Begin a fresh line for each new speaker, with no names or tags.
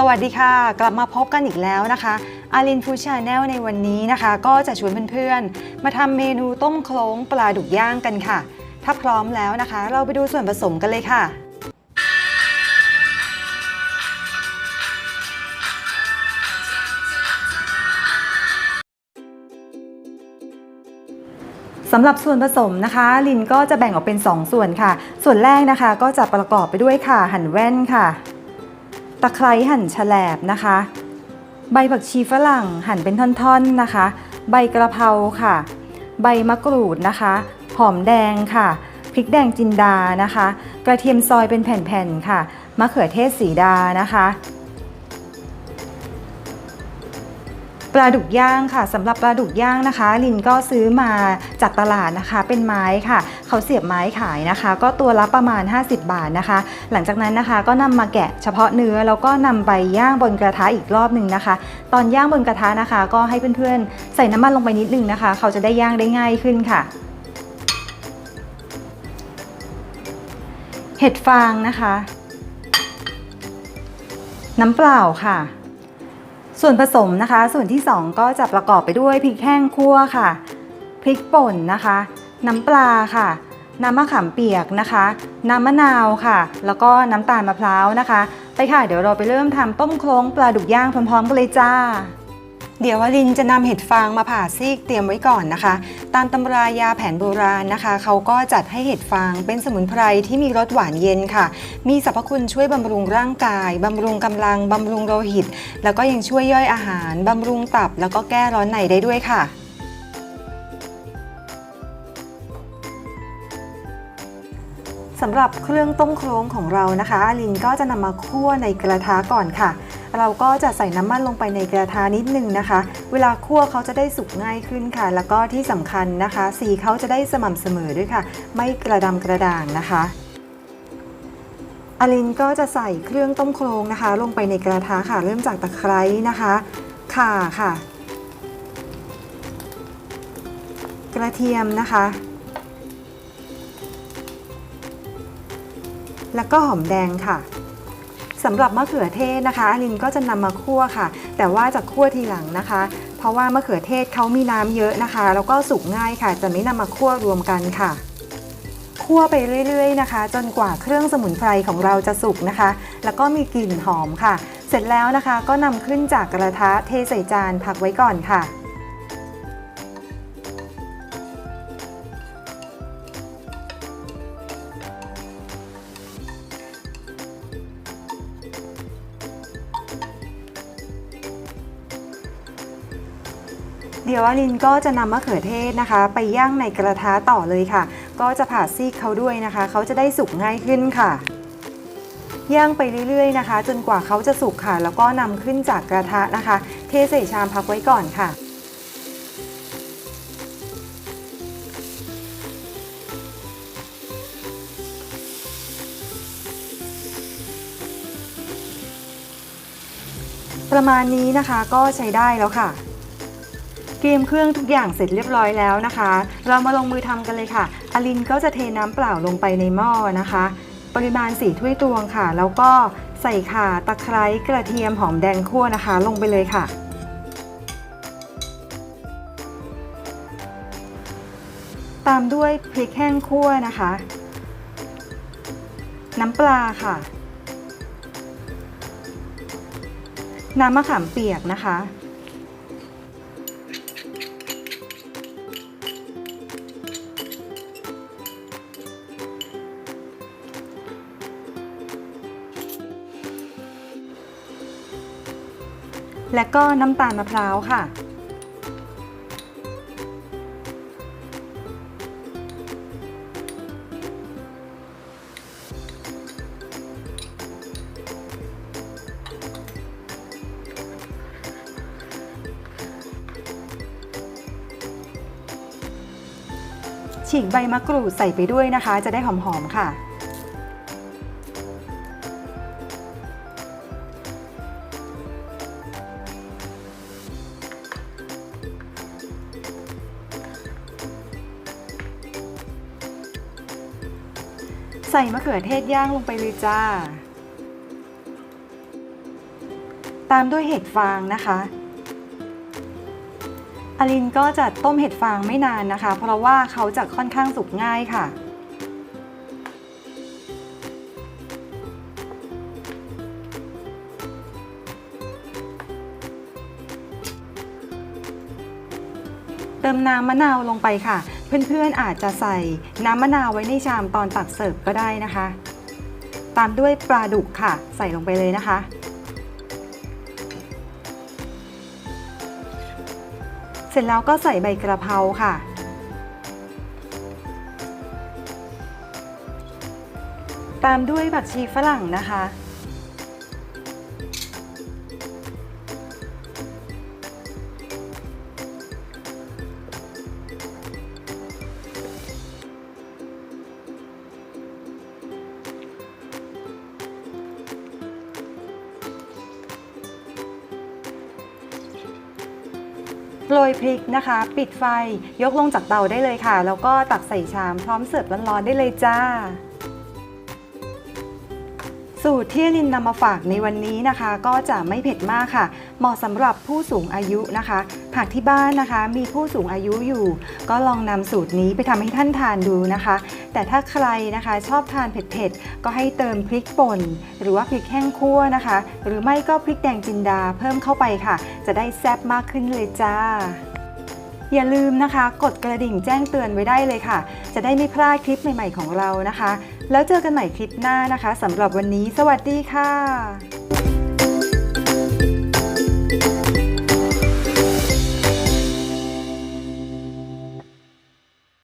สวัสดีค่ะ กลับมาพบกันอีกแล้วนะคะอารินฟูชาแนลในวันนี้นะคะ ก็จะชวนเพื่อนๆ มาทำเมนูต้มโคลงปลาดุกย่างกันค่ะ ถ้าพร้อมแล้วนะคะ เราไปดูส่วนผสมกันเลยค่ะ สำหรับส่วนผสมนะคะ ลินก็จะแบ่งออกเป็น 2 ส่วนค่ะ ส่วนแรกนะคะก็จะประกอบไปด้วยค่ะหั่นแว่นค่ะ ตะไคร้หั่นแฉลบนะคะ ใบผักชีฝรั่งหั่นเป็นท่อนๆนะคะ ใบกระเพราค่ะ ใบมะกรูดนะคะ หอมแดงค่ะพริกแดงจินดานะคะ กระเทียมซอยเป็นแผ่นๆค่ะมะเขือเทศสีดานะคะ ปลาดุกย่างค่ะสำหรับปลาดุกย่างนะคะ ลินก็ซื้อมาจากตลาดนะคะ เป็นไม้ค่ะ เขาเสียบไม้ขายนะคะ ก็ตัวละประมาณ 50 บาทนะคะ หลังจากนั้นนะคะก็นำมาแกะเฉพาะเนื้อแล้วก็นำไปย่างบนกระทะอีกรอบหนึ่งนะคะ ตอนย่างบนกระทะนะคะ ก็ให้เพื่อนๆใส่น้ำมันลงไปนิดนึงนะคะ เขาจะได้ย่างได้ง่ายขึ้นค่ะเห็ดฟางนะคะ น้ำเปล่าค่ะ ส่วนผสมนะคะ ส่วนที่ 2 ก็จะประกอบไปด้วยพริกแห้งคั่วค่ะ พริกป่นนะคะ น้ำปลาค่ะ น้ำมะขามเปียกนะคะ น้ำมะนาวค่ะ แล้วก็น้ำตาลมะพร้าวนะคะ ไปค่ะ เดี๋ยวเราไปเริ่มทำต้มโคลงปลาดุกย่างพร้อมๆกันเลยจ้า เดี๋ยววลินจะนำเห็ดฟางมาผ่าซีกเตรียมไว้ก่อนนะคะ ตามตำรายาแผนโบราณนะคะ เขาก็จัดให้เห็ดฟางเป็นสมุนไพรที่มีรสหวานเย็นค่ะ มีสรรพคุณช่วยบำรุงร่างกายบำรุงกำลังบำรุงโลหิต แล้วก็ยังช่วยย่อยอาหารบำรุงตับ แล้วก็แก้ร้อนในได้ด้วยค่ะสำหรับเครื่องต้มโครงของเรานะคะลินก็จะนำมาคั่วในกระทะก่อนค่ะ เราก็จะใส่น้ำมันลงไปในกระทะนิดนึงนะคะ เวลาคั่วเขาจะได้สุกง่ายขึ้นค่ะ แล้วก็ที่สำคัญนะคะ สีเขาจะได้สม่ำเสมอด้วยค่ะ ไม่กระดำกระด่างนะคะอลินก็จะใส่เครื่องต้มโครงนะคะ ลงไปในกระทะค่ะ เริ่มจากตะไคร้นะคะข่าค่ะ กระเทียมนะคะ แล้วก็หอมแดงค่ะ สำหรับมะเขือเทศนะคะอลินก็จะนำมาคั่วค่ะ แต่ว่าจะคั่วทีหลังนะคะ เพราะว่ามะเขือเทศเขามีน้ำเยอะนะคะ แล้วก็สุกง่ายค่ะ จะไม่นำมาคั่วรวมกันค่ะคั่วไปเรื่อยๆนะคะ จนกว่าเครื่องสมุนไพรของเราจะสุกนะคะ แล้วก็มีกลิ่นหอมค่ะ เสร็จแล้วนะคะก็นำขึ้นจากกระทะเทใส่จานพักไว้ก่อนค่ะ เดี๋ยวอลินก็จะนำมะเขือเทศนะคะ ไปย่างในกระทะต่อเลยค่ะ ก็จะผ่าซีกเขาด้วยนะคะ เขาจะได้สุกง่ายขึ้นค่ะย่างไปเรื่อยๆนะคะ จนกว่าเขาจะสุกค่ะ แล้วก็นำขึ้นจากกระทะนะคะ เทใส่ชามพักไว้ก่อนค่ะประมาณนี้นะคะก็ใช้ได้แล้วค่ะ เตรียมเครื่องทุกอย่างเสร็จเรียบร้อยแล้วนะคะ เรามาลงมือทำกันเลยค่ะ อลินก็จะเทน้ำเปล่าลงไปในหม้อนะคะ ปริมาณสี่ถ้วยตวงค่ะ แล้วก็ใส่ข่าตะไคร้กระเทียมหอมแดงคั่วนะคะ ลงไปเลยค่ะ ตามด้วยพริกแห้งคั่วนะคะ น้ำปลาค่ะ น้ำมะขามเปียกนะคะ และก็น้ำตาลมะพร้าวค่ะ ฉีกใบมะกรูดใส่ไปด้วยนะคะ จะได้หอมๆค่ะ ใส่มะเขือเทศย่างลงไปเลยจ้า ตามด้วยเห็ดฟางนะคะอลินก็จะต้มเห็ดฟางไม่นานนะคะ เพราะว่าเขาจะค่อนข้างสุกง่ายค่ะ เติมน้ำมะนาวลงไปค่ะ เพื่อนๆอาจจะใส่น้ำมะนาวไว้ในชามตอนตักเสิร์ฟก็ได้นะคะ ตามด้วยปลาดุกค่ะ ใส่ลงไปเลยนะคะ เสร็จแล้วก็ใส่ใบกระเพราค่ะ ตามด้วยผักชีฝรั่งนะคะ โรยพริกนะคะ ปิดไฟยกลงจากเตาได้เลยค่ะ แล้วก็ตักใส่ชามพร้อมเสิร์ฟร้อนๆได้เลยจ้า สูตรที่ลินนำมาฝากในวันนี้นะคะ ก็จะไม่เผ็ดมากค่ะ เหมาะสำหรับผู้สูงอายุนะคะ หากที่บ้านนะคะ มีผู้สูงอายุอยู่ ก็ลองนำสูตรนี้ไปทำให้ท่านทานดูนะคะ แต่ถ้าใครนะคะชอบทานเผ็ดๆ ก็ให้เติมพริกป่น หรือว่าพริกแห้งคั่วนะคะ หรือไม่ก็พริกแดงจินดาเพิ่มเข้าไปค่ะ จะได้แซ่บมากขึ้นเลยจ้า อย่าลืมนะคะ กดกระดิ่งแจ้งเตือนไว้ได้เลยค่ะ จะได้ไม่พลาดคลิปใหม่ ๆ ของเรานะคะ แล้วเจอกันใหม่คลิปหน้านะคะสำหรับวันนี้ สวัสดีค่ะ